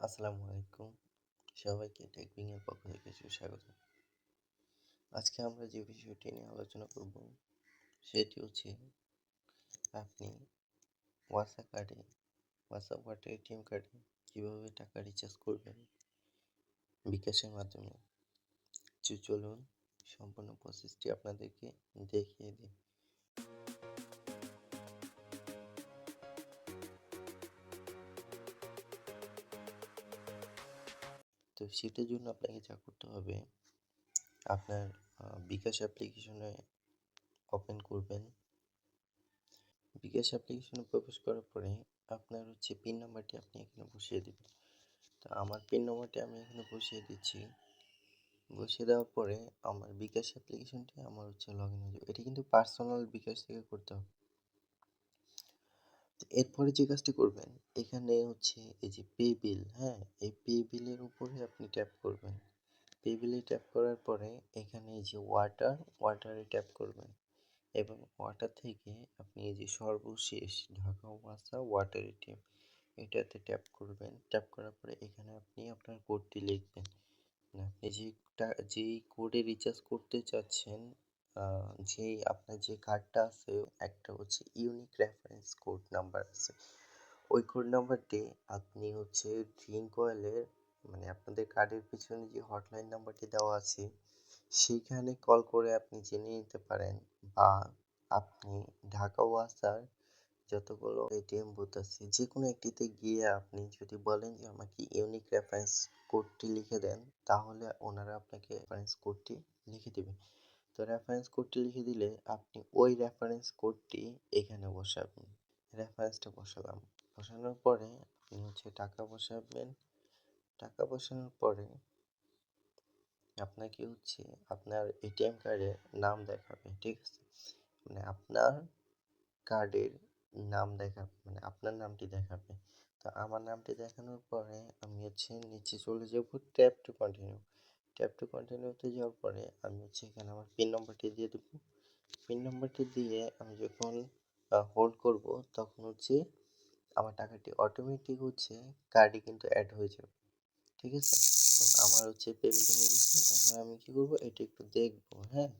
আসসালামু আলাইকুম। সবাইকে টেকবিং এর পক্ষ থেকে সুস্বাগত। আজকে আমরা যে বিষয়টি নিয়ে আলোচনা করব, সেটি হচ্ছে আপনি ওয়াসা কার্ডে হোয়াটসঅ্যাপ ওয়াটার এটিএম কার্ডে কীভাবে টাকা রিচার্জ করবেন বিকাশের মাধ্যমে? চলুন, সম্পূর্ণ প্রসেসটি আপনাদেরকে দেখিয়ে দিই। তো সেটার জন্য আপনাকে যা করতে হবে, আপনার বিকাশ অ্যাপ্লিকেশনে ওপেন করবেন। বিকাশ অ্যাপ্লিকেশনে প্রবেশ করার পরে আপনার হচ্ছে পিন নাম্বারটি আপনি এখানে বসিয়ে দেবেন। তো আমার পিন নাম্বারটি আমি এখানে বসিয়ে দিচ্ছি। বসিয়ে দেওয়ার পরে আমার বিকাশ অ্যাপ্লিকেশনটি আমার হচ্ছে লগ ইন হয়ে যাবে। এটি কিন্তু পার্সোনাল বিকাশ থেকে করতে হবে। এরপরে যে কাজটি করবেন, এখানে হচ্ছে এই যে পে বিল হ্যাঁ? এই পে বিলের উপরে আপনি ট্যাপ করবেন। পে বিলে ট্যাপ করার পরে এখানে এই যে ওয়াটার, ওয়াটারে ট্যাপ করবেন এবং ওয়াটার থেকে আপনি এই যে সর্বশেষ ঢাকা ওয়াসা ওয়াটার এটিএম এটাতে ট্যাপ করবেন। ট্যাপ করার পরে এখানে আপনি আপনার কোডটি লিখবেন। আপনি যেটা, যেই কোডে রিচার্জ করতে চাচ্ছেন যে আপনার যে কার্ডটা আছে, একটা হচ্ছে ইউনিক রেফারেন্স কোড নাম্বার আছে। ওই কোড নাম্বারটি আপনি হচ্ছে ড্রিঙ্ক অয়েলের মানে আপনাদের কার্ডের পিছনে যে হটলাইন নাম্বারটি দেওয়া আছে, সেইখানে কল করে আপনি জেনে নিতে পারেন বা আপনি ঢাকা ওয়াসার যতগুলো এটিএম বুথ আছে যে কোনো একটিতে গিয়ে আপনি যদি বলেন যে আমাকে ইউনিক রেফারেন্স কোডটি লিখে দেন, তাহলে ওনারা আপনাকে রেফারেন্স কোডটি লিখে দেবে। তো রেফারেন্স কোডটি লিখে দিলে আপনি ওই রেফারেন্স কোডটি এখানে বসাবেন। রেফারেন্সটা বসালাম। বসানোর পরে আপনি হচ্ছে টাকা বসাবেন। টাকা বসানোর পরে আপনাকে হচ্ছে আপনার এটিএম কার্ডের নাম দেখাবে, ঠিক আছে? মানে আপনার কার্ডের নাম দেখাবে মানে আপনার নামটি দেখাবে। তো আমার নামটি দেখানোর পরে আমি হচ্ছে নিচে চলে যাব tap to continue tap to কন্টিনিউতে যাওয়ার পরে আমি হচ্ছে এখানে আমার পিন নম্বরটি দিয়ে দেবো। পিন নম্বরটি দিয়ে আমি যখন হোল্ড করব তখন হচ্ছে আমার টাকাটি অটোমেটিক হচ্ছে কার্ডে কিন্তু অ্যাড হয়ে যাবে। ঠিক আছে? তো আমার হচ্ছে পেমেন্ট হয়ে গেছে। এখন আমি কি করব? এটা একটু দেখব হ্যাঁ?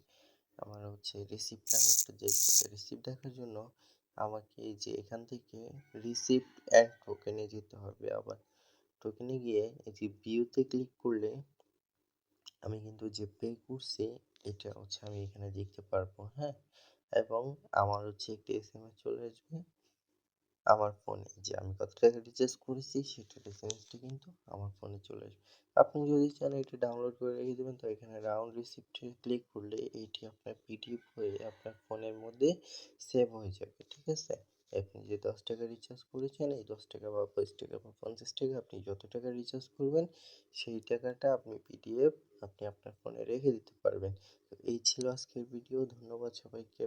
আমার হচ্ছে রিসিপ্টটা আমি একটু দেখব। রিসিপ্ট দেখার জন্য আমাকে এই যে এখান থেকে রিসিপ্ট অ্যান্ড টোকেনে যেতে হবে। আবার টোকেনে গিয়ে এই যে ভিউতে ক্লিক করলে আমি কিন্তু যে পে করছি, এটা হচ্ছে আমি এখানে দেখতে পারব হ্যাঁ? এবং আমার হচ্ছে একটি এস এম এস চলে আসবে। আমার ফোনে যে আমি কত টাকা রিচার্জ করেছি, সেটার এস এম এসটি কিন্তু আমার ফোনে চলে আসবে। আপনি যদি চান এটা ডাউনলোড করে রেখে দেবেন, তো এখানে রাউন্ড রিসিপ্টে ক্লিক করলে এটি আপনার পিডিএফ হয়ে, আপনার ফোনের মধ্যে সেভ হয়ে যাবে, ঠিক আছে? আপনি যে দশ টাকা রিচার্জ করেছেন, এই দশ টাকা বা পঁচিশ টাকা বা পঞ্চাশ টাকা আপনি যত টাকা রিচার্জ করবেন, সেই টাকাটা আপনি পিডিএফ আপনি আপনার ফোনে রেখে দিতে পারবেন। তো এই ছিল আজকের ভিডিও ধন্যবাদ সবাইকে।